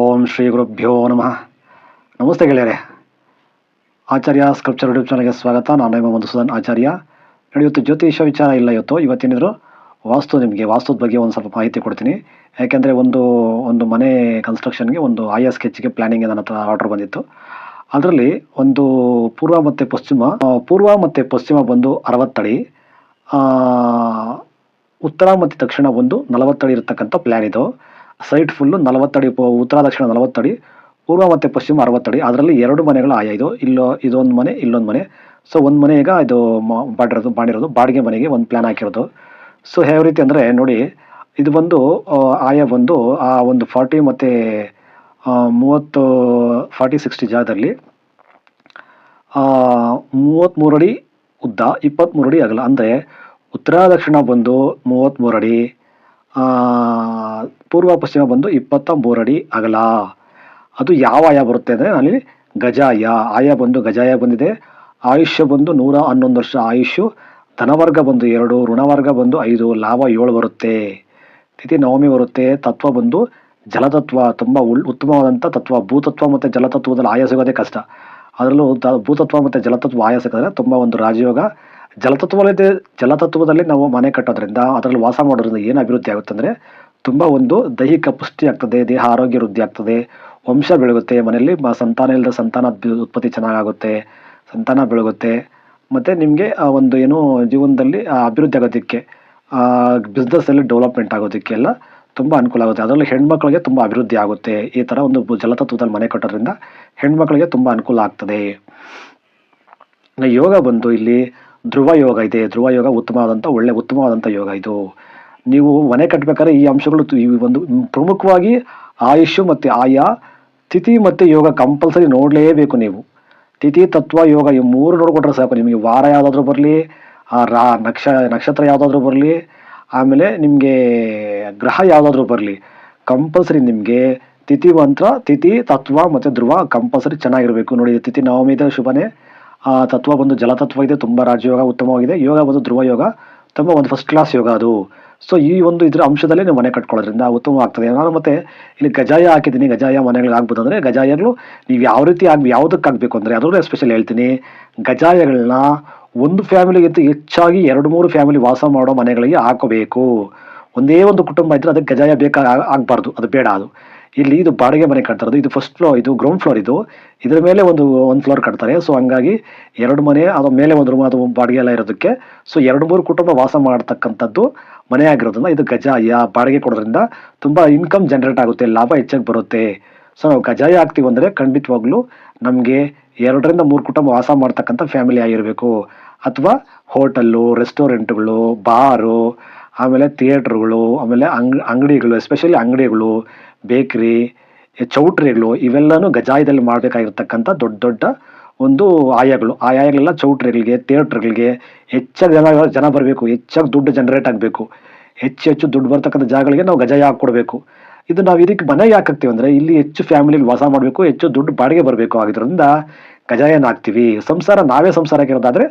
ಓಂ ಶ್ರೀ ಗುರುಭ್ಯೋ ನಮಃ. ನಮಸ್ತೆ ಗೆಳೆಯರೆ. ಆಚಾರ್ಯ ಸ್ಕ್ರಿಪ್ಚರ್ ಯೂಟ್ಯೂಬ್ ಚಾನಲ್ಗೆ ಸ್ವಾಗತ. ನಾನು ನಿಮ್ಮ ಮಧುಸೂದನ್ ಆಚಾರ್ಯ. ಇವತ್ತು ಜ್ಯೋತಿಷ ವಿಚಾರ ಇಲ್ಲ ಇವತ್ತು. ಇವತ್ತೇನಿದ್ರು ವಾಸ್ತು ನಿಮಗೆ, ವಾಸ್ತುದ ಬಗ್ಗೆ ಒಂದು ಸ್ವಲ್ಪ ಮಾಹಿತಿ ಕೊಡ್ತೀನಿ. ಯಾಕೆಂದರೆ ಒಂದು ಒಂದು ಮನೆ ಕನ್ಸ್ಟ್ರಕ್ಷನ್ಗೆ ಒಂದು ಆಯಾ ಸ್ಕೆಚ್ಗೆ ಪ್ಲ್ಯಾನಿಂಗ್ ನನ್ನ ಹತ್ರ ಆರ್ಡರ್ ಬಂದಿತ್ತು. ಅದರಲ್ಲಿ ಒಂದು ಪೂರ್ವ ಮತ್ತು ಪಶ್ಚಿಮ, ಪೂರ್ವ ಮತ್ತು ಪಶ್ಚಿಮ ಬಂದು ಅರವತ್ತಡಿ ಉತ್ತರ ಮತ್ತು ದಕ್ಷಿಣ ಒಂದು ನಲವತ್ತಡಿ ಇರತಕ್ಕಂಥ ಪ್ಲ್ಯಾನ್ ಇದು. ಸೈಟ್ ಫುಲ್ಲು ನಲವತ್ತಡಿ ಉತ್ತರ, ದಕ್ಷಿಣ ನಲವತ್ತಡಿ ಪೂರ್ವ ಮತ್ತು ಪಶ್ಚಿಮ ಅರವತ್ತಡಿ. ಅದರಲ್ಲಿ ಎರಡು ಮನೆಗಳು ಆಯಾ. ಇದು ಇಲ್ಲೋ, ಇದೊಂದು ಮನೆ, ಇಲ್ಲೊಂದು ಮನೆ. ಸೊ ಒಂದು ಮನೆ ಈಗ ಇದು ಮಾಡಿರೋದು ಮಾಡಿರೋದು, ಬಾಡಿಗೆ ಮನೆಗೆ ಒಂದು ಪ್ಲ್ಯಾನ್ ಹಾಕಿರೋದು. ಸೊ ಯಾವ ರೀತಿ ಅಂದರೆ ನೋಡಿ, ಇದು ಬಂದು ಆಯಾ ಬಂದು, ಆ ಒಂದು ಫಾರ್ಟಿ ಮತ್ತು ಮೂವತ್ತು, ಫಾರ್ಟಿ, ಸಿಕ್ಸ್ಟಿ ಜಾಗದಲ್ಲಿ ಮೂವತ್ತ್ಮೂರು ಅಡಿ ಉದ್ದ ಇಪ್ಪತ್ತ್ಮೂರು ಅಡಿ ಆಗಲ್ಲ ಅಂದರೆ ಉತ್ತರ, ದಕ್ಷಿಣ ಬಂದು ಮೂವತ್ತ್ಮೂರು ಅಡಿ ಪೂರ್ವ ಪಶ್ಚಿಮ ಬಂದು ಇಪ್ಪತ್ತ ಮೂರು ಅಡಿ ಅಗಲ. ಅದು ಯಾವ ಆಯ ಬರುತ್ತೆ ಅಂದರೆ ಅಲ್ಲಿ ಗಜಾಯ. ಆಯ ಬಂದು ಗಜಾಯ ಬಂದಿದೆ. ಆಯುಷ್ಯ ಬಂದು ನೂರ ಹನ್ನೊಂದು ವರ್ಷ ಆಯುಷ್ಯು. ಧನವರ್ಗ ಬಂದು ಎರಡು, ಋಣವರ್ಗ ಬಂದು ಐದು, ಲಾಭ ಏಳು ಬರುತ್ತೆ. ತಿಥಿ ನವಮಿ ಬರುತ್ತೆ. ತತ್ವ ಬಂದು ಜಲತತ್ವ, ತುಂಬ ಉಳ್ ಉತ್ತಮವಾದಂಥ ತತ್ವ. ಭೂತತ್ವ ಮತ್ತು ಜಲತತ್ವದಲ್ಲಿ ಆಯ ಸಿಗೋದೇ ಕಷ್ಟ. ಅದರಲ್ಲೂ ಭೂತತ್ವ ಮತ್ತು ಜಲತತ್ವ ಆಯ ಸಿಕ್ಕಿದ್ರೆ ತುಂಬ ಒಂದು ರಾಜಯೋಗ. ಜಲತತ್ವದಲ್ಲಿ ಜಲತತ್ವದಲ್ಲಿ ನಾವು ಮನೆ ಕಟ್ಟೋದ್ರಿಂದ ಅದರಲ್ಲಿ ವಾಸ ಮಾಡೋದ್ರಿಂದ ಏನು ಅಭಿವೃದ್ಧಿ ಆಗುತ್ತೆ ಅಂದರೆ ತುಂಬ ಒಂದು ದೈಹಿಕ ಪುಷ್ಟಿ ಆಗ್ತದೆ, ದೇಹ ಆರೋಗ್ಯ ವೃದ್ಧಿ ಆಗ್ತದೆ, ವಂಶ ಬೆಳಗುತ್ತೆ, ಮನೆಯಲ್ಲಿ ಸಂತಾನ ಇಲ್ಲದ ಸಂತಾನ ಉತ್ಪತ್ತಿ ಚೆನ್ನಾಗಾಗುತ್ತೆ, ಸಂತಾನ ಬೆಳಗುತ್ತೆ. ಮತ್ತು ನಿಮಗೆ ಒಂದು ಏನು ಜೀವನದಲ್ಲಿ ಅಭಿವೃದ್ಧಿ ಆಗೋದಕ್ಕೆ ಬಿಸ್ನೆಸ್ಸಲ್ಲಿ ಡೆವಲಪ್ಮೆಂಟ್ ಆಗೋದಕ್ಕೆಲ್ಲ ತುಂಬ ಅನುಕೂಲ ಆಗುತ್ತೆ. ಅದರಲ್ಲಿ ಹೆಣ್ಮಕ್ಳಿಗೆ ತುಂಬ ಅಭಿವೃದ್ಧಿ ಆಗುತ್ತೆ. ಈ ಥರ ಒಂದು ಜಲತತ್ವದಲ್ಲಿ ಮನೆ ಕಟ್ಟೋದ್ರಿಂದ ಹೆಣ್ಮಕ್ಳಿಗೆ ತುಂಬ ಅನುಕೂಲ ಆಗ್ತದೆ. ಯೋಗ ಬಂದು ಇಲ್ಲಿ ಧ್ರುವ ಯೋಗ ಇದೆ. ಧ್ರುವ ಯೋಗ ಉತ್ತಮವಾದಂಥ ಒಳ್ಳೆ ಉತ್ತಮವಾದಂಥ ಯೋಗ ಇದು. ನೀವು ಮನೆ ಕಟ್ಟಬೇಕಾದ್ರೆ ಈ ಅಂಶಗಳು ಈ ಒಂದು ಪ್ರಮುಖವಾಗಿ ಆಯುಷು ಮತ್ತು ಆಯಾ, ತಿಥಿ ಮತ್ತು ಯೋಗ ಕಂಪಲ್ಸರಿ ನೋಡಲೇಬೇಕು ನೀವು. ತಿಥಿ, ತತ್ವ, ಯೋಗ ಈ ಮೂರು ನೋಡಿಕೊಟ್ರೆ ಸಾಕು. ನಿಮಗೆ ವಾರ ಯಾವುದಾದ್ರೂ ಬರಲಿ ರಾ, ನಕ್ಷ, ನಕ್ಷತ್ರ ಯಾವುದಾದ್ರೂ ಬರಲಿ, ಆಮೇಲೆ ನಿಮಗೆ ಗ್ರಹ ಯಾವುದಾದ್ರೂ ಬರಲಿ, ಕಂಪಲ್ಸರಿ ನಿಮಗೆ ತಿಥಿ, ಮಂತ್ರ, ತಿಥಿ, ತತ್ವ ಮತ್ತು ಧ್ರುವ ಕಂಪಲ್ಸರಿ ಚೆನ್ನಾಗಿರಬೇಕು. ನೋಡಿ, ತಿಥಿ ನವಮಿದ ಶುಭನೇ. ಆ ತತ್ವ ಬಂದು ಜಲತತ್ವ ಇದೆ, ತುಂಬ ರಾಜಯೋಗ ಉತ್ತಮವಾಗಿದೆ. ಯೋಗ ಒಂದು ಧ್ರುವ ಯೋಗ, ತುಂಬ ಒಂದು ಫಸ್ಟ್ ಕ್ಲಾಸ್ ಯೋಗ ಅದು. ಸೊ ಈ ಒಂದು ಇದರ ಅಂಶದಲ್ಲೇ ನೀವು ಮನೆ ಕಟ್ಕೊಳ್ಳೋದ್ರಿಂದ ಉತ್ತಮವಾಗ್ತದೆ ನಾನು ಮತ್ತೆ ಇಲ್ಲಿ ಗಜಾಯ ಹಾಕಿದ್ದೀನಿ. ಗಜಾಯ ಮನೆಗಳಿಗೆ ಆಗ್ಬೋದು ಅಂದರೆ ಗಜಾಯಗಳು ನೀವು ಯಾವ ರೀತಿ ಆಗಿ ಯಾವುದಕ್ಕೆ ಆಗಬೇಕು ಅಂದರೆ ಅದರಲ್ಲೂ ಎಸ್ಪೆಷಲ್ ಹೇಳ್ತೀನಿ. ಗಜಾಯಗಳನ್ನ ಒಂದು ಫ್ಯಾಮಿಲಿಗಿಂತ ಹೆಚ್ಚಾಗಿ ಎರಡು ಮೂರು ಫ್ಯಾಮಿಲಿ ವಾಸ ಮಾಡೋ ಮನೆಗಳಿಗೆ ಹಾಕೋಬೇಕು. ಒಂದೇ ಒಂದು ಕುಟುಂಬ ಇದ್ದರೆ ಅದಕ್ಕೆ ಗಜಾಯ ಬೇಕಾಗ ಆಗಬಾರ್ದು. ಅದು ಬೇಡ ಅದು. ಇಲ್ಲಿ ಇದು ಬಾಡಿಗೆ ಮನೆ ಕಟ್ತಾ ಇರೋದು ಇದು ಫಸ್ಟ್ ಫ್ಲೋರ್ ಇದು ಗ್ರೌಂಡ್ ಫ್ಲೋರ್ ಇದು. ಇದ್ರ ಮೇಲೆ ಒಂದು ಒಂದು ಫ್ಲೋರ್ ಕಟ್ತಾರೆ ಸೊ ಹಂಗಾಗಿ ಎರಡು ಮನೆ, ಅದ ಮೇಲೆ ಒಂದು ರೂಮ್ ಅದು ಬಾಡಿಗೆ ಎಲ್ಲ ಇರೋದಕ್ಕೆ. ಸೊ ಎರಡು, ಮೂರು ಕುಟುಂಬ ವಾಸ ಮಾಡ್ತಕ್ಕಂಥದ್ದು ಮನೆ ಆಗಿರೋದ್ರಿಂದ ಇದು ಗಜಾಯ, ಬಾಡಿಗೆ ಕೊಡೋದ್ರಿಂದ ತುಂಬ ಇನ್ಕಮ್ ಜನರೇಟ್ ಆಗುತ್ತೆ, ಲಾಭ ಹೆಚ್ಚಾಗಿ ಬರುತ್ತೆ. ಸೊ ನಾವು ಗಜಾಯ ಹಾಕ್ತೀವಿ ಅಂದರೆ ಖಂಡಿತವಾಗ್ಲೂ ನಮಗೆ ಎರಡರಿಂದ ಮೂರು ಕುಟುಂಬ ವಾಸ ಮಾಡ್ತಕ್ಕಂಥ ಫ್ಯಾಮಿಲಿ ಆಗಿರಬೇಕು. ಅಥವಾ ಹೋಟೆಲ್ಲು, ರೆಸ್ಟೋರೆಂಟ್ಗಳು, ಬಾರು, ಆಮೇಲೆ ಥಿಯೇಟ್ರುಗಳು ಆಮೇಲೆ ಅಂಗ್, ಅಂಗಡಿಗಳು ಎಸ್ಪೆಷಲಿ ಅಂಗಡಿಗಳು. ಬೇಕ್ರಿ ಚೌಟ್ರಿಗಳು ಇವೆಲ್ಲನೂ ಗಜಾಯದಲ್ಲಿ ಮಾಡಬೇಕಾಗಿರ್ತಕ್ಕಂಥ ದೊಡ್ಡ ದೊಡ್ಡ ಒಂದು ಆಯಾಗಳು. ಆ ಆಯಾಗಳೆಲ್ಲ ಚೌಟ್ರಿಗಳಿಗೆ, ಥಿಯೇಟ್ರ್ಗಳಿಗೆ ಹೆಚ್ಚಾಗಿ ಜನ ಜನ ಬರಬೇಕು, ಹೆಚ್ಚಾಗಿ ದುಡ್ಡು ಜನರೇಟ್ ಆಗಬೇಕು. ಹೆಚ್ಚು ಹೆಚ್ಚು ದುಡ್ಡು ಬರ್ತಕ್ಕಂಥ ಜಾಗಗಳಿಗೆ ನಾವು ಗಜಾಯ ಹಾಕ್ಕೊಡ್ಬೇಕು. ಇದು ನಾವು ಇದಕ್ಕೆ ಮನೆ ಯಾಕೆ ಹಾಕ್ತೀವಿ ಅಂದರೆ ಇಲ್ಲಿ ಹೆಚ್ಚು ಫ್ಯಾಮಿಲಿಲಿ ವಾಸ ಮಾಡಬೇಕು, ಹೆಚ್ಚು ದುಡ್ಡು ಬಾಡಿಗೆ ಬರಬೇಕು ಆಗಿದ್ರಿಂದ ಗಜಾಯನ ಹಾಕ್ತೀವಿ. ಸಂಸಾರ ನಾವೇ ಸಂಸಾರ ಹಾಕಿರೋದಾದ್ರೆ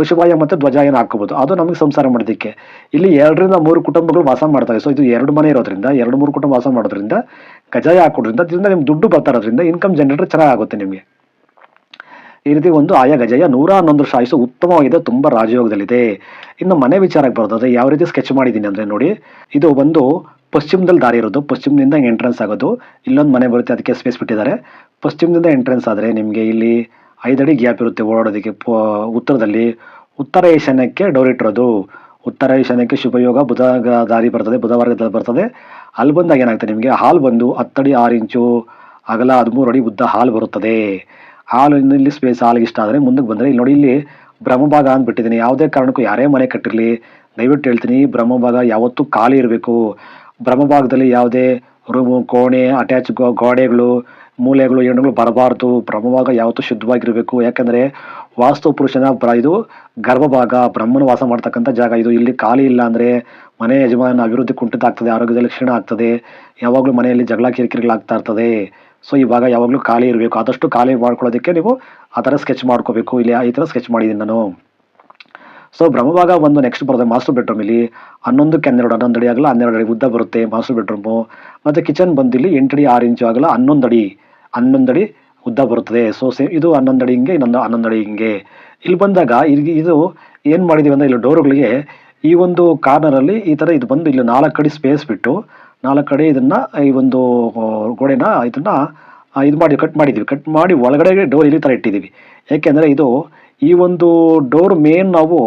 ಋಷಭಾಯ ಮತ್ತು ಧ್ವಜಾಯನ ಹಾಕೋಬಹುದು ಅದು ನಮಗೆ ಸಂಸಾರ ಮಾಡೋದಕ್ಕೆ. ಇಲ್ಲಿ ಎರಡರಿಂದ ಮೂರು ಕುಟುಂಬಗಳು ವಾಸ ಮಾಡ್ತವೆ ಸೊ ಇದು ಎರಡು ಮನೆ ಇರೋದ್ರಿಂದ, ಎರಡು ಮೂರು ಕುಟುಂಬ ವಾಸ ಮಾಡೋದ್ರಿಂದ ಗಜಾಯ ಹಾಕೋದ್ರಿಂದ ಅದರಿಂದ ನಿಮ್ಗೆ ದುಡ್ಡು ಬರ್ತಾ ಇರೋದ್ರಿಂದ ಇನ್ಕಮ್ ಜನರೇಟರ್ ಚೆನ್ನಾಗುತ್ತೆ ನಿಮಗೆ. ಈ ರೀತಿ ಒಂದು ಆಯಾ ಗಜಯ ನೂರ ಹನ್ನೊಂದು ಆಯುಷು ಉತ್ತಮವಾಗಿದೆ. ತುಂಬ ರಾಜಯೋಗದಲ್ಲಿದೆ. ಇನ್ನು ಮನೆ ವಿಚಾರಕ್ಕೆ ಬರೋದಾದ್ರೆ ಯಾವ ರೀತಿ ಸ್ಕೆಚ್ ಮಾಡಿದ್ದೀನಿ ಅಂದರೆ ನೋಡಿ, ಇದು ಒಂದು ಪಶ್ಚಿಮದಲ್ಲಿ ದಾರಿ ಇರೋದು, ಪಶ್ಚಿಮದಿಂದ ಎಂಟ್ರೆನ್ಸ್ ಆಗೋದು. ಇಲ್ಲೊಂದು ಮನೆ ಬರುತ್ತೆ, ಅದಕ್ಕೆ ಸ್ಪೇಸ್ ಬಿಟ್ಟಿದ್ದಾರೆ. ಪಶ್ಚಿಮದಿಂದ ಎಂಟ್ರೆನ್ಸ್ ಆದರೆ ನಿಮಗೆ ಇಲ್ಲಿ ಐದಡಿ ಗ್ಯಾಪ್ ಇರುತ್ತೆ ಓಡಾಡೋದಕ್ಕೆ ಉತ್ತರದಲ್ಲಿ. ಉತ್ತರ ಈಶಾನ್ಯಕ್ಕೆ ಡೋರ್ ಇಟ್ಟಿರೋದು. ಉತ್ತರ ಈಶಾನ್ಯಕ್ಕೆ ಶುಭಯೋಗ ಬುಧ ದಾರಿ ಬರ್ತದೆ ಬುಧವಾರದಲ್ಲಿ ಬರ್ತದೆ. ಅಲ್ಲಿ ಬಂದಾಗ ಏನಾಗ್ತದೆ ನಿಮಗೆ? ಹಾಲ್ ಬಂದು ಹತ್ತಡಿ, ಆರು ಇಂಚು, ಅಗಲ ಹದಿಮೂರು ಅಡಿ ಉದ್ದ ಹಾಲು ಬರುತ್ತದೆ. ಹಾಲು ಇಲ್ಲಿ ಸ್ಪೇಸ್ ಹಾಲಿಗೆ ಇಷ್ಟ ಆದರೆ ಮುಂದಕ್ಕೆ ಬಂದರೆ, ಇಲ್ಲಿ ನೋಡಿ ಇಲ್ಲಿ ಬ್ರಹ್ಮಭಾಗ ಅಂತ ಬಿಟ್ಟಿದ್ದೀನಿ ಯಾವುದೇ ಕಾರಣಕ್ಕೂ ಯಾರೇ ಮನೆ ಕಟ್ಟಿರಲಿ, ದಯವಿಟ್ಟು ಹೇಳ್ತೀನಿ, ಬ್ರಹ್ಮಭಾಗ ಯಾವತ್ತೂ ಖಾಲಿ ಇರಬೇಕು. ಬ್ರಹ್ಮಭಾಗದಲ್ಲಿ ಯಾವುದೇ ರೂಮು, ಕೋಣೆ ಅಟ್ಯಾಚ್ ಗೋಡೆಗಳು, ಮೂಲೆಗಳು ಹೆಣ್ಣುಗಳು ಬರಬಾರ್ದು. ಬ್ರಹ್ಮಭಾಗ ಯಾವತ್ತೂ ಶುದ್ಧವಾಗಿರಬೇಕು. ಯಾಕಂದರೆ ವಾಸ್ತು ಪುರುಷನ ಪ್ರ ಇದು ಗರ್ಭಭಾಗ, ಬ್ರಹ್ಮನ ವಾಸ ಮಾಡ್ತಕ್ಕಂಥ ಜಾಗ. ಇದು ಇಲ್ಲಿ ಖಾಲಿ ಇಲ್ಲ ಅಂದರೆ ಮನೆ ಯಜಮಾನ ಅಭಿವೃದ್ಧಿ ಕುಂಠಿತ ಆಗ್ತದೆ ಆರೋಗ್ಯದಲ್ಲಿ ಕ್ಷೀಣ ಆಗ್ತದೆ. ಯಾವಾಗಲೂ ಮನೆಯಲ್ಲಿ ಜಗಳ ಕಿರಿಕಿರಿಗಳಾಗ್ತಾ ಇರ್ತದೆ. ಸೊ ಈ ಭಾಗ ಯಾವಾಗಲೂ ಖಾಲಿ ಇರಬೇಕು. ಆದಷ್ಟು ಖಾಲಿ ಮಾಡ್ಕೊಳ್ಳೋದಕ್ಕೆ ನೀವು ಆ ಥರ ಸ್ಕೆಚ್ ಮಾಡ್ಕೋಬೇಕು. ಇಲ್ಲಿ ಈ ಥರ ಸ್ಕೆಚ್ ಮಾಡಿದ್ದೀನಿ ನಾನು. ಸೊ ಬ್ರಹ್ಮಭಾಗ ಒಂದು ನೆಕ್ಸ್ಟ್ ಬರುತ್ತೆ ಮಾಸ್ಟರ್ ಬೆಡ್ರೂಮ್ ಇಲ್ಲಿ. ಹನ್ನೊಂದಕ್ಕೆ ಹನ್ನೆರಡು ಹನ್ನೊಂದು ಅಡಿ ಆಗಲ್ಲ, ಹನ್ನೆರಡು ಅಡಿ ಉದ್ದ ಬರುತ್ತೆ ಮಾಸ್ಟರ್ ಬೆಡ್ರೂಮು ಮತ್ತು ಕಿಚನ್ ಬಂದಿಲ್ಲಿ ಎಂಟು ಅಡಿ ಆರು ಇಂಚು ಆಗಲ್ಲ ಹನ್ನೊಂದು ಅಡಿ ಹನ್ನೊಂದು ಅಡಿ ಉದ್ದ ಬರುತ್ತದೆ. ಸೊ ಸೇಮ್ ಇದು ಹನ್ನೊಂದು ಅಡಿ ಹಿಂಗೆ, ಇನ್ನೊಂದು ಹನ್ನೊಂದು ಅಡಿ ಹಿಂಗೆ. ಇಲ್ಲಿ ಬಂದಾಗ ಇಲ್ಲಿ ಇದು ಏನು ಮಾಡಿದೀವಿ ಅಂದರೆ ಇಲ್ಲಿ ಡೋರ್ಗಳಿಗೆ ಈ ಒಂದು ಕಾರ್ನರಲ್ಲಿ ಈ ಥರ ಇದು ಬಂದು ಇಲ್ಲಿ ನಾಲ್ಕು ಅಡಿ ಸ್ಪೇಸ್ ಬಿಟ್ಟು, ನಾಲ್ಕು ಅಡಿ ಇದನ್ನು ಈ ಒಂದು ಗೋಡೆನ ಇದನ್ನು ಇದು ಮಾಡಿ ಕಟ್ ಮಾಡಿದ್ದೀವಿ. ಕಟ್ ಮಾಡಿ ಒಳಗಡೆ ಡೋರ್ ಇಲ್ಲಿ ಥರ ಇಟ್ಟಿದ್ದೀವಿ. ಏಕೆಂದರೆ ಇದು ಈ ಒಂದು ಡೋರ್ ಮೇನ್ ನಾವು,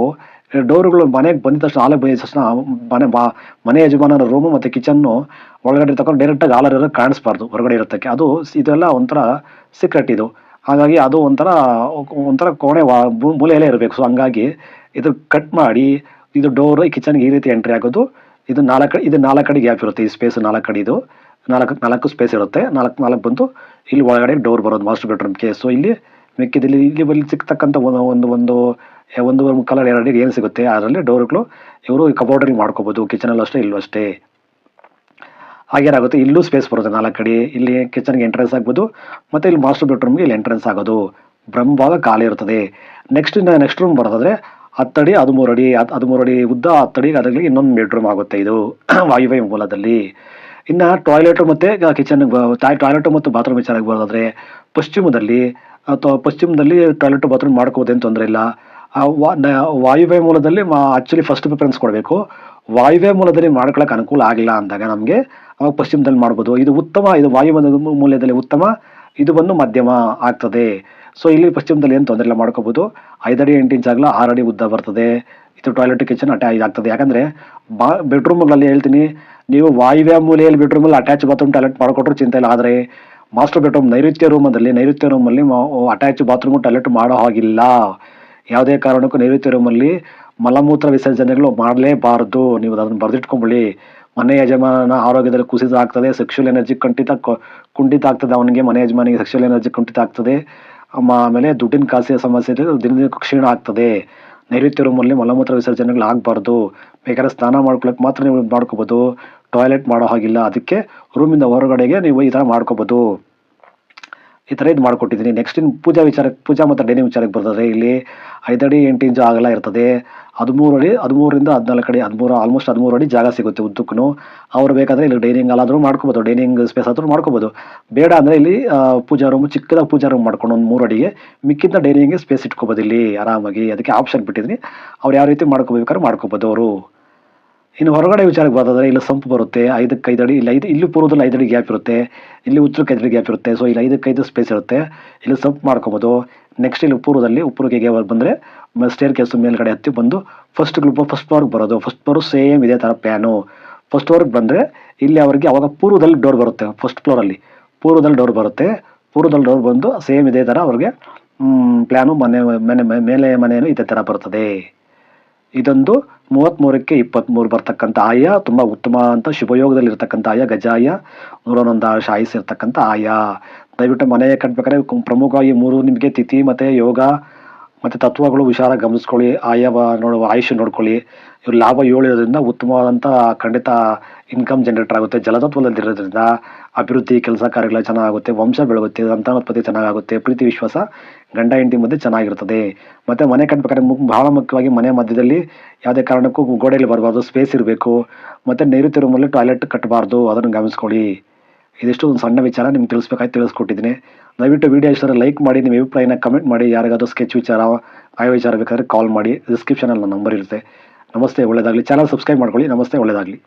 ಡೋರ್ಗಳು ಮನೆಗೆ ಬಂದಿದ ತಕ್ಷಣ, ಆಲೆ ಬಂದಿದ ತಕ್ಷಣ ಮನೆ ಬಾ, ಮನೆ ಯಜಮಾನರ ರೂಮು ಮತ್ತು ಕಿಚನ್ನು ಒಳಗಡೆ ತಗೊಂಡು ಡೈರೆಕ್ಟಾಗಿ ಆಲರ್ ಇರೋದು ಕಾಣಿಸ್ಬಾರ್ದು ಹೊರಗಡೆ ಇರೋದಕ್ಕೆ ಅದು ಇದೆಲ್ಲ ಒಂಥರ ಸೀಕ್ರೆಟ್ ಇದು. ಹಾಗಾಗಿ ಅದು ಒಂಥರ ಒಂಥರ ಕೋಣೆ ವಾ ಮೂಲೆಯಲ್ಲೇ ಇರಬೇಕು. ಸೊ ಹಂಗಾಗಿ ಇದು ಕಟ್ ಮಾಡಿ, ಇದು ಡೋರ್ ಕಿಚನ್ಗೆ ಈ ರೀತಿ ಎಂಟ್ರಿ ಆಗೋದು. ಇದು ನಾಲ್ಕು ಇದು ನಾಲ್ಕು ಕಡೆ ಗ್ಯಾಪ್ ಇರುತ್ತೆ ಈ ಸ್ಪೇಸ್ ನಾಲ್ಕು ಕಡೆ ಇದು ನಾಲ್ಕು ನಾಲ್ಕು ಸ್ಪೇಸ್ ಇರುತ್ತೆ. ನಾಲ್ಕು ನಾಲ್ಕು ಬಂದು ಇಲ್ಲಿ ಒಳಗಡೆ ಡೋರ್ ಬರೋದು ಮಾಸ್ಟರ್ ಬೆಡ್ರೂಮ್ ಸೊ ಇಲ್ಲಿ ಮಿಕ್ಕಿದಲ್ಲಿ ಇಲ್ಲಿ ಬಲ್ಲಿ ಸಿಗ್ತಕ್ಕಂಥ ಒಂದು ಒಂದು ಒಂದು ಒಂದು ಕಲರ್ ಎರಡು ಏನು ಸಿಗುತ್ತೆ, ಅದರಲ್ಲಿ ಡೋರ್ಗಳು ಇವರು ಕಬೋರ್ಡಲ್ಲಿ ಮಾಡ್ಕೋಬೋದು ಕಿಚನಲ್ಲೂ ಅಷ್ಟೇ, ಇಲ್ಲೂ ಅಷ್ಟೇ. ಹಾಗೇನಾಗುತ್ತೆ, ಇಲ್ಲೂ ಸ್ಪೇಸ್ ಬರುತ್ತೆ ನಾಲ್ಕು ಅಡಿ, ಇಲ್ಲಿ ಕಿಚನ್ಗೆ ಎಂಟ್ರೆನ್ಸ್ ಆಗ್ಬೋದು, ಮತ್ತು ಇಲ್ಲಿ ಮಾಸ್ಟರ್ ಬೆಡ್ರೂಮ್ಗೆ ಇಲ್ಲಿ ಎಂಟ್ರೆನ್ಸ್ ಆಗೋದು, ಬ್ರಹ್ಮಭಾಗ ಖಾಲಿ ಇರ್ತದೆ. ನೆಕ್ಸ್ಟ್ ನೆಕ್ಸ್ಟ್ ರೂಮ್ ಬರ್ತದ್ರೆ ಹತ್ತಡಿ ಹದಿಮೂರು ಅಡಿ, ಹತ್- ಹದಿಮೂರು ಅಡಿ ಉದ್ದ ಹತ್ತಡಿ ಅದರಲ್ಲಿ ಇನ್ನೊಂದು ಬೆಡ್ರೂಮ್ ಆಗುತ್ತೆ ಇದು, ವಾಯುವ್ಯ ಮೂಲದಲ್ಲಿ. ಇನ್ನು ಟಾಯ್ಲೆಟ್ ಮತ್ತು ಕಿಚನ್ ಟಾಯ್ಲೆಟ್ ಮತ್ತು ಬಾತ್ರೂಮ್ ವಿಚಾರಕ್ಕೆ ಬರೋದಾದ್ರೆ, ಪಶ್ಚಿಮದಲ್ಲಿ ಅಥವಾ ಪಶ್ಚಿಮದಲ್ಲಿ ಟಾಯ್ಲೆಟ್ ಬಾತ್ರೂಮ್ ಮಾಡ್ಕೋಬೋದೇನು ತೊಂದರೆ ಇಲ್ಲ. ವಾಯುವ್ಯ ಮೂಲದಲ್ಲಿ ಆಕ್ಚುಲಿ ಫಸ್ಟ್ ಪ್ರಿಫರೆನ್ಸ್ ಕೊಡಬೇಕು. ವಾಯುವ್ಯ ಮೂಲದಲ್ಲಿ ಮಾಡ್ಕೊಳ್ಳೋಕೆ ಅನುಕೂಲ ಆಗಿಲ್ಲ ಅಂದಾಗ ನಮಗೆ ಪಶ್ಚಿಮದಲ್ಲಿ ಮಾಡ್ಬೋದು. ಇದು ಉತ್ತಮ, ಇದು ವಾಯುವ್ಯ ಮೂಲದಲ್ಲಿ ಉತ್ತಮ, ಇದು ಬಂದು ಮಧ್ಯಮ ಆಗ್ತದೆ. ಸೊ ಇಲ್ಲಿ ಪಶ್ಚಿಮದಲ್ಲಿ ಏನು ತೊಂದರೆ ಇಲ್ಲ, ಮಾಡ್ಕೋಬೋದು. ಐದಡಿ ಎಂಟು ಇಂಚ್ ಆಗಲ್ಲ ಆರು ಉದ್ದ ಬರ್ತದೆ. ಇದು ಟಾಯ್ಲೆಟ್ ಕಿಚನ್ ಅಟ್ಯಾ, ಇದಾಗ್ತದೆ. ಯಾಕಂದರೆ ಬಾ, ಬೆಡ್ರೂಮ್ಗಳಲ್ಲಿ ಹೇಳ್ತೀನಿ, ನೀವು ವಾಯುವ್ಯ ಮೂಲೆಯಲ್ಲಿ ಬೆಡ್ರೂಮಲ್ಲಿ ಅಟ್ಯಾಚ್ ಬಾತ್ರೂಮ್ ಟಾಯ್ಲೆಟ್ ಮಾಡಿಕೊಟ್ರು ಚಿಂತೆ ಇಲ್ಲ. ಆದರೆ ಮಾಸ್ಟರ್ ಬೆಡ್ರೂಮ್ ನೈಋತ್ಯ ರೂಮಲ್ಲಿ ನೈಋತ್ಯ ರೂಮಲ್ಲಿ ಅಟ್ಯಾಚ್ ಬಾತ್ರೂಮ್ ಟಾಯ್ಲೆಟ್ ಮಾಡೋ ಹಾಗಿಲ್ಲ. ಯಾವುದೇ ಕಾರಣಕ್ಕೂ ನೈಋತ್ಯ ರೂಮಲ್ಲಿ ಮಲಮೂತ್ರ ವಿಸರ್ಜನೆಗಳು ಮಾಡಲೇಬಾರದು. ನೀವು ಅದನ್ನು ಬರೆದಿಟ್ಕೊಂಬಿಡಿ. ಮನೆ ಯಜಮಾನನ ಆರೋಗ್ಯದಲ್ಲಿ ಕುಸಿತ ಆಗ್ತದೆ. ಸೆಕ್ಷುವಲ್ ಎನರ್ಜಿ ಕ- ಕುಂಠಿತ ಆಗ್ತದೆ ಅವನಿಗೆ. ಮನೆ ಯಜಮಾನಿಗೆ ಸೆಕ್ಷುವಲ್ ಎನರ್ಜಿ ಕುಂಠಿತ ಆಗ್ತದೆ. ಆಮ- ಆಮೇಲೆ ದುಡ್ಡಿನ ಕಾಸಿನ ಸಮಸ್ಯೆ ದಿನದಿಂದ ಕ್ಷೀಣ ಆಗ್ತದೆ. ನೈಋತ್ಯ ರೂಮಲ್ಲಿ ಮಲಮೂತ್ರ ವಿಸರ್ಜನೆಗಳು ಆಗಬಾರ್ದು. ಬೇಕಾದ್ರೆ ಸ್ನಾನ ಮಾಡ್ಕೊಳಕ್ಕೆ ಮಾತ್ರ ನೀವು ಮಾಡ್ಕೊಬೋದು. ಟಾಯ್ಲೆಟ್ ಮಾಡೋ ಹಾಗಿಲ್ಲ. ಅದಕ್ಕೆ ರೂಮಿಂದ ಹೊರಗಡೆಗೆ ನೀವು ಈ ಥರ ಮಾಡ್ಕೋಬೋದು. ಈ ಥರ ಇದು ಮಾಡಿಕೊಟ್ಟಿದ್ದೀನಿ ನೆಕ್ಸ್ಟ್ ಇನ್ನು ಪೂಜಾ ವಿಚಾರಕ್ಕೆ ಪೂಜಾ ಮತ್ತು ಡೈನಿಂಗ್ ವಿಚಾರಕ್ಕೆ ಬರ್ತದೆ. ಇಲ್ಲಿ ಐದಡಿ ಎಂಟು ಇಂಚು ಅಗಲ ಇರ್ತದೆ. ಹದಿಮೂರು ಅಡಿ ಹದಿಮೂರರಿಂದ ಹದಿನಾಲ್ಕು ಅಡಿ, ಹದಿಮೂರು ಆಲ್ಮೋಸ್ಟ್ ಹದಿಮೂರು ಅಡಿ ಜಾಗ ಸಿಗುತ್ತೆ ಉದ್ದಕ್ಕೂ ಅವ್ರು ಬೇಕಾದರೆ ಇಲ್ಲಿ ಡೈನಿಂಗ್ ಅಲ್ಲಾದರೂ ಮಾಡ್ಕೋಬೋದು, ಡೈನಿಂಗ್ ಸ್ಪೇಸ್ ಆದರೂ ಮಾಡ್ಕೋಬೋದು. ಬೇಡ ಅಂದರೆ ಇಲ್ಲಿ ಪೂಜಾ ರೂಮ್ ಚಿಕ್ಕದಾಗಿ ಪೂಜಾ ರೂಮ್ ಮಾಡ್ಕೊಂಡು ಒಂದು ಮೂರು ಅಡಿಗೆ ಮಿಕ್ಕಿದ್ದ ಡೈನಿಂಗ್ಗೆ ಸ್ಪೇಸ್ ಇಟ್ಕೋಬೋದು ಇಲ್ಲಿ ಆರಾಮಾಗಿ. ಅದಕ್ಕೆ ಆಪ್ಷನ್ ಬಿಟ್ಟಿದ್ದೀನಿ ಅವ್ರು ಯಾವ ರೀತಿ ಮಾಡ್ಕೋಬೇಕಾದ್ರೆ ಮಾಡ್ಕೋಬೋದು ಅವರು. ಇನ್ನು ಹೊರಗಡೆ ವಿಚಾರಕ್ಕೆ ಬರೋದಾದ್ರೆ ಇಲ್ಲಿ ಸಂಪು ಬರುತ್ತೆ, ಐದಕ್ಕೆ ಐದು ಅಡಿ, ಇಲ್ಲಿ ಐದು, ಇಲ್ಲಿ ಪೂರ್ವದಲ್ಲಿ ಐದು ಅಡಿ ಗ್ಯಾಪ್ ಇರುತ್ತೆ, ಇಲ್ಲಿ ಉತ್ತರಕ್ಕೆ ಐದು ಅಡಿ ಗ್ಯಾಪ್ ಇರುತ್ತೆ ಸೊ ಇಲ್ಲಿ ಐದಕ್ಕೆ ಐದು ಸ್ಪೇಸ್ ಇರುತ್ತೆ. ಇಲ್ಲಿ ಸಂಪ್ ಮಾಡ್ಕೊಬೋದು. ನೆಕ್ಸ್ಟ್ ಇಲ್ಲಿ ಪೂರ್ವದಲ್ಲಿ ಉಪ್ಪುರುಗೆಗೆ ಬಂದರೆ ಸ್ಟೇರ್ ಕೇಸು ಮೇಲ್ಗಡೆ ಹತ್ತಿ ಬಂದು ಫಸ್ಟ್ ಗ್ಲೂಪ್ ಫಸ್ಟ್ ಫ್ಲೋರ್ಗೆ ಬರೋದು. ಫಸ್ಟ್ ಫ್ಲೋರ್ ಸೇಮ್ ಇದೇ ಥರ ಪ್ಯಾನು ಫಸ್ಟ್ ಫ್ಲೋರ್ಗೆ ಬಂದರೆ ಇಲ್ಲಿ ಅವರಿಗೆ ಅವಾಗ ಪೂರ್ವದಲ್ಲಿ ಡೋರ್ ಬರುತ್ತೆ ಫಸ್ಟ್ ಫ್ಲೋರಲ್ಲಿ ಪೂರ್ವದಲ್ಲಿ ಡೋರ್ ಬರುತ್ತೆ. ಪೂರ್ವದಲ್ಲಿ ಡೋರ್ ಬಂದು ಸೇಮ್ ಇದೇ ಥರ ಅವ್ರಿಗೆ ಪ್ಲ್ಯಾನು ಮನೆ ಮನೆ ಮೇಲೆ ಮನೆಯೂ ಇದೇ ಥರ ಬರ್ತದೆ. ಇದೊಂದು ಮೂವತ್ತ್ಮೂರಕ್ಕೆ ಇಪ್ಪತ್ತ್ಮೂರು ಬರ್ತಕ್ಕಂಥ ಆಯ, ತುಂಬ ಉತ್ತಮ ಅಂತ ಶುಭಯೋಗದಲ್ಲಿ ಇರ್ತಕ್ಕಂಥ ಆಯ, ಗಜಾಯ ನೂರೊಂದೊಂದು ಆಯುಷ ಆಯುಸ್ ಇರ್ತಕ್ಕಂಥ ಆಯ. ದಯವಿಟ್ಟು ಮನೆಯ ಕಟ್ಬೇಕಾದ್ರೆ ಪ್ರಮುಖವಾಗಿ ಮೂರು ನಿಮಗೆ ತಿಥಿ, ಮತ್ತು ಯೋಗ ಮತ್ತು ತತ್ವಗಳು ವಿಚಾರ ಗಮನಿಸ್ಕೊಳ್ಳಿ, ಆಯವ ನೋಡು ಆಯುಷ್ಯ ನೋಡ್ಕೊಳ್ಳಿ. ಇವ್ರು ಲಾಭ ಹೇಳಿರೋದ್ರಿಂದ ಉತ್ತಮವಾದಂಥ ಖಂಡಿತ ಇನ್ಕಮ್ ಜನರೇಟರ್ ಆಗುತ್ತೆ. ಜಲತತ್ವದಲ್ಲಿರೋದ್ರಿಂದ ಅಭಿವೃದ್ಧಿ, ಕೆಲಸ ಕಾರ್ಯಗಳು ಚೆನ್ನಾಗುತ್ತೆ ವಂಶ ಬೆಳಗುತ್ತೆ, ಸಂತಾನೋತ್ಪತ್ತಿ ಚೆನ್ನಾಗುತ್ತೆ ಪ್ರೀತಿ, ವಿಶ್ವಾಸ, ಗಂಡ, ಹೆಂಡತಿ ಮಧ್ಯೆ ಚೆನ್ನಾಗಿರ್ತದೆ. ಮತ್ತು ಮನೆ ಕಟ್ಟಬೇಕಾದ್ರೆ ಮು, ಬಹಳ ಮುಖ್ಯವಾಗಿ ಮನೆ ಮಧ್ಯದಲ್ಲಿ ಯಾವುದೇ ಕಾರಣಕ್ಕೂ ಗೋಡೆಯಲ್ಲಿ ಬರಬಾರ್ದು ಸ್ಪೇಸ್ ಇರಬೇಕು. ಮತ್ತು ನೈಋತ್ಯ ರೂಮಲ್ಲಿ ಟಾಯ್ಲೆಟ್ ಕಟ್ಟಬಾರ್ದು, ಅದನ್ನು ಗಮನಿಸ್ಕೊಳ್ಳಿ. ಇದಿಷ್ಟು ಒಂದು ಸಣ್ಣ ವಿಚಾರ ನಿಮ್ಗೆ ತಿಳಿಸ್ಬೇಕಾಗಿ ತಿಳಿಸ್ಕೊಟ್ಟಿದ್ದೀನಿ. ದಯವಿಟ್ಟು ವಿಡಿಯೋ ಇಷ್ಟ ಲೈಕ್ ಮಾಡಿ, ನಿಮ್ಮ ಅಭಿಪ್ರಾಯನ ಕಮೆಂಟ್ ಮಾಡಿ, ಯಾರಿಗಾದ್ರೂ ಸ್ಕೆಚ್ ವಿಚಾರ, ಆಯ ವಿಚಾರ ಬೇಕಾದ್ರೆ ಕಾಲ್ ಮಾಡಿ. ಡಿಸ್ಕ್ರಿಪ್ಷನಲ್ಲಿ ನನ್ನ ನಂಬರ್ ಇರುತ್ತೆ. ನಮಸ್ತೆ ಒಳ್ಳೆಯದಾಗಲಿ ಚಾನಲ್ ಸಬ್ಸ್ಕ್ರೈಬ್ ಮಾಡ್ಕೊಳ್ಳಿ. ನಮಸ್ತೆ ಒಳ್ಳೆಯದಾಗಲಿ